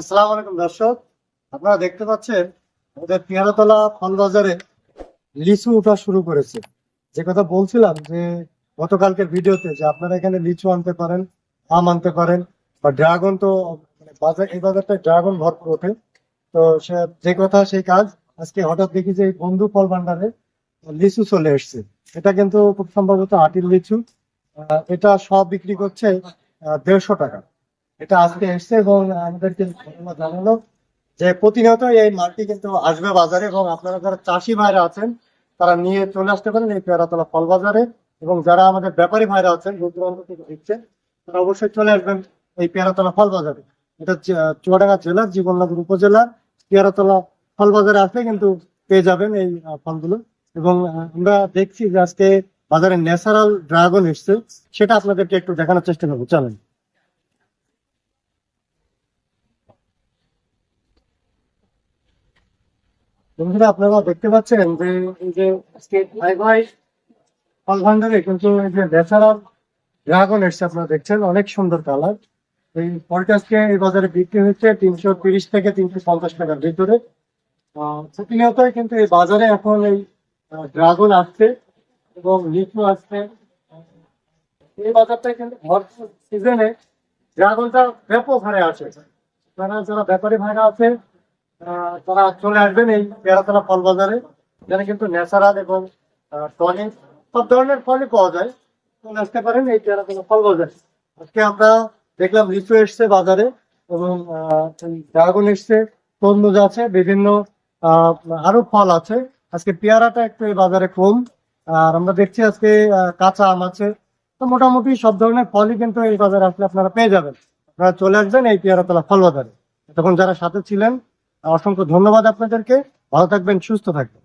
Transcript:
আসসালামু আলাইকুম দর্শক। আপনারা দেখতে পাচ্ছেন, আমাদের পেয়ারাতলা ফল বাজারে লিচু ওঠা শুরু করেছে। যে কথা বলছিলাম যে, গতকালকের ভিডিওতে যে আপনারা এখানে লিচু আনতে পারেন, আম আনতে পারেন, বা ড্রাগন তো মানে বাজার, এই বাজারটা ড্রাগন ভরপুর ওঠে। তো সে, যে কথা, সেই কাজ, আজকে হঠাৎ দেখি যে বন্ধু ফল ভান্ডারে লিচু চলে এসছে। এটা কিন্তু খুব সম্ভবত আটির লিচু। এটা সব বিক্রি করছে দেড়শো টাকা। এটা আজকে এসছে এবং আমাদেরকে ঘটনা জানালো যে প্রতিনিয়ত এই মালটি কিন্তু আসবে বাজারে এবং আপনারা যারা চাষি ভাইরা আছেন, তারা নিয়ে চলে আসতে পারেন এই পেয়ারাতলা ফল বাজারে এবং যারা আমাদের ব্যাপারী ভাইরা আছেন দূর থেকে দেখছেন, তারা অবশ্যই চলে আসবেন এই পেয়ারাতলা ফল বাজারে। এটা চুয়াডাঙ্গা জেলার জীবননগর উপজেলার পেয়ারাতলা ফল বাজারে আসলে কিন্তু পেয়ে যাবেন এই ফলগুলো। এবং আমরা দেখছি যে আজকে বাজারে ন্যাচারাল ড্রাগন এসছে, সেটা আপনাদেরকে একটু দেখানোর চেষ্টা করব। চলেন। বন্ধুরা, আপনারা দেখতে পাচ্ছেন যে এই যে আজকে ভাই ভাই ফল ভান্ডারে কিন্তু এই যে ন্যাচারাল ড্রাগন এসছে, আপনারা দেখছেন, অনেক সুন্দর কালার। এই ফলটা এই বাজারে বিক্রি হচ্ছে তিনশো তিরিশ থেকে তিনশো পঞ্চাশ টাকার ভিতরে। প্রতিনিয়তই কিন্তু এই বাজারে এখন এই ড্রাগন আসছে এবং লিচু আসছে। এই বাজারটা কিন্তু ভরপুর সিজনে ড্রাগনটা ব্যাপক হারে আছে যারা যারা ব্যাপারী ভাইরা আছে তারা চলে আসবেন এই পেয়ারাতলা ফল বাজারে। এখানে কিন্তু ন্যাচারাল এবং টনিক, সব ধরনের ফলই পাওয়া যায়। চলে আসতে পারেন এই পেয়ারাতলা ফল বাজারে। আজকে আমরা দেখলাম লিচু এসছে বাজারে এবং ড্রাগন এসছে, তরমুজ আছে, বিভিন্ন আরও ফল আছে। আজকে পেয়ারাটা একটু এই বাজারে কম। আর আমরা দেখছি আজকে কাঁচা আম আছে। তো মোটামুটি সব ধরনের ফলই কিন্তু এই বাজারে আসলে আপনারা পেয়ে যাবেন। আপনারা চলে আসবেন এই পেয়ারাতলা ফল বাজারে। তখন যারা সাথে ছিলেন অসংখ্য ধন্যবাদ আপনাদেরকে। ভালো থাকবেন সুস্থ থাকবেন।